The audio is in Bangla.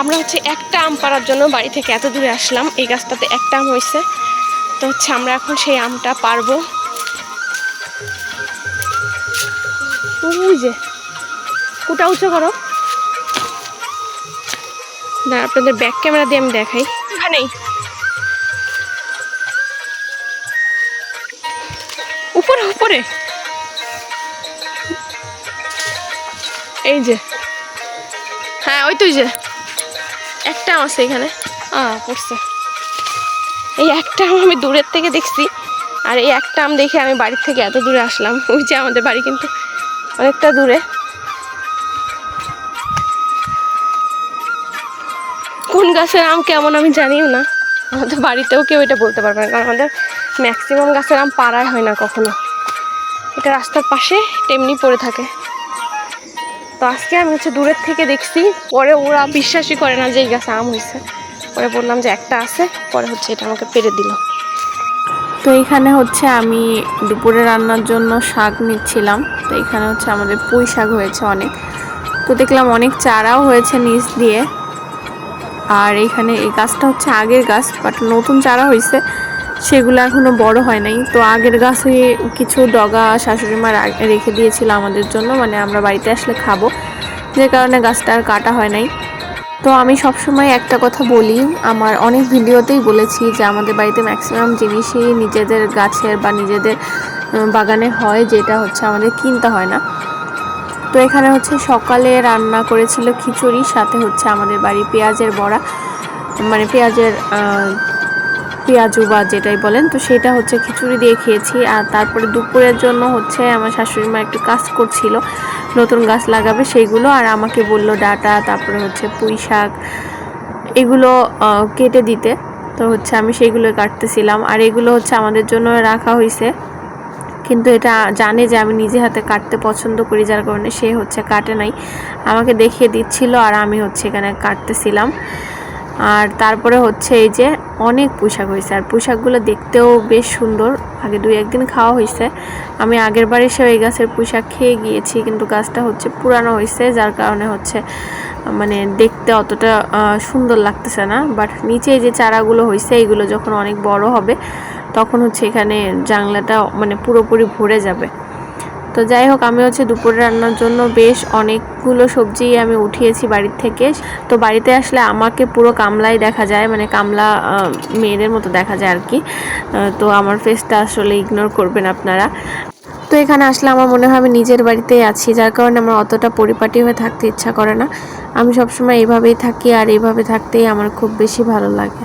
আমরা হচ্ছে একটা আম পাড়ার জন্য বাড়ি থেকে এত দূরে আসলাম এই গাছটাতে একটা আম হয়েছে। তো হচ্ছে আমরা এখন সেই আমটা পারব। যে কুটা উঁচু করো। না আপনাদের ব্যাক ক্যামেরা দিয়ে আমি দেখাই। ওখানেই উপরে উপরে। এই যে হ্যাঁ ওই তুই যে। একটা আছে এখানে। পড়ছে। এই একটা আম আমি দূরের থেকে দেখছি। আর এই একটা আম দেখে আমি বাড়ির থেকে এত দূরে আসলাম। ওই যে আমাদের বাড়ি কিন্তু অনেকটা দূরে। কোন গাছের আম কেমন আমি জানিও না। আমাদের বাড়িতেও কেউ এটা বলতে পারবে না। কারণ আমাদের ম্যাক্সিমাম গাছের আম পাড়ায় হয় না কখনো। এটা রাস্তার পাশে তেমনি পড়ে থাকে। তো আজকে আমি হচ্ছে দূরের থেকে দেখছি। পরে ওরা বিশ্বাসই করে না যে এই গাছে আম হয়েছে। পরে বললাম যে একটা আছে, পরে হচ্ছে এটা আমাকে পেরে দিল। তো এখানে হচ্ছে আমি দুপুরে রান্নার জন্য শাক নিচ্ছিলাম। তো এখানে হচ্ছে আমাদের পুঁই শাক হয়েছে অনেক। তো দেখলাম অনেক চারাও হয়েছে নিচ দিয়ে। আর এখানে এই গাছটা হচ্ছে আগের গাছ বাট নতুন চারা হয়েছে। সেগুলো এখনও বড় হয় নাই। তো আগের গাছে কিছু ডগা শাশুড়ি মা রেখে দিয়েছিল আমাদের জন্য মানে আমরা বাড়িতে আসলে খাব। যে কারণে গাছটা আর কাটা হয় নাই। তো আমি সবসময় একটা কথা বলি, আমার অনেক ভিডিওতেই বলেছি যে আমাদের বাড়িতে ম্যাক্সিমাম জিনিসই নিজেদের গাছের বা নিজেদের বাগানে হয়, যেটা হচ্ছে আমাদের কিনতে হয় না। তো এখানে হচ্ছে সকালে রান্না করেছিল খিচুড়ি, সাথে হচ্ছে আমাদের বাড়ি পেঁয়াজের বড়া। মানে পেঁয়াজের পেঁয়াজু বা যেটাই বলেন, তো সেটা হচ্ছে খিচুড়ি দিয়ে খেয়েছি। আর তারপরে দুপুরের জন্য হচ্ছে আমার শাশুড়ি মা একটু কাজ করছিল, নতুন গাছ লাগাবে সেইগুলো আর আমাকে বলল ডাটা, তারপরে হচ্ছে পুঁই শাক, এগুলো কেটে দিতে। তো হচ্ছে আমি সেইগুলো কাটতেছিলাম। আর এগুলো হচ্ছে আমাদের জন্য রাখা হয়েছে কিন্তু এটা জানে যে আমি নিজে হাতে কাটতে পছন্দ করি, যার কারণে সে হচ্ছে কাটে নাই। আমাকে দেখিয়ে দিচ্ছিল আর আমি হচ্ছে এখানে কাটতেছিলাম। আর তারপরে হচ্ছে এই যে অনেক পোশাক হয়েছে। আর পোশাকগুলো দেখতেও বেশ সুন্দর। আগে দুই একদিন খাওয়া হয়েছে। আমি আগের বার এসে ওই গাছের পোশাক খেয়ে গিয়েছি, কিন্তু গাছটা হচ্ছে পুরানো হয়েছে, যার কারণে হচ্ছে মানে দেখতে অতটা সুন্দর লাগতেছে না। বাট নিচে যে চারাগুলো হয়েছে, এগুলো যখন অনেক বড় হবে, তখন হচ্ছে এখানে জানলাটা মানে পুরোপুরি ভরে যাবে। তো যাই হোক, আমি হচ্ছে দুপুরে রান্নার জন্য বেশ অনেকগুলো সবজি আমি উঠিয়েছি বাড়ির থেকে। তো বাড়িতে আসলে আমাকে পুরো কামলাই দেখা যায় মানে কামলা মেয়েদের মতো দেখা যায় আর কি তো আমার ফেসটা আসলে ইগনোর করবেন আপনারা। তো এখানে আসলে আমার মনে হয় আমি নিজের বাড়িতেই আছি, যার কারণে আমার অতটা পরিপাটি হয়ে থাকতে ইচ্ছা করে না। আমি সবসময় এইভাবেই থাকি আর এইভাবে থাকতেই আমার খুব বেশি ভালো লাগে।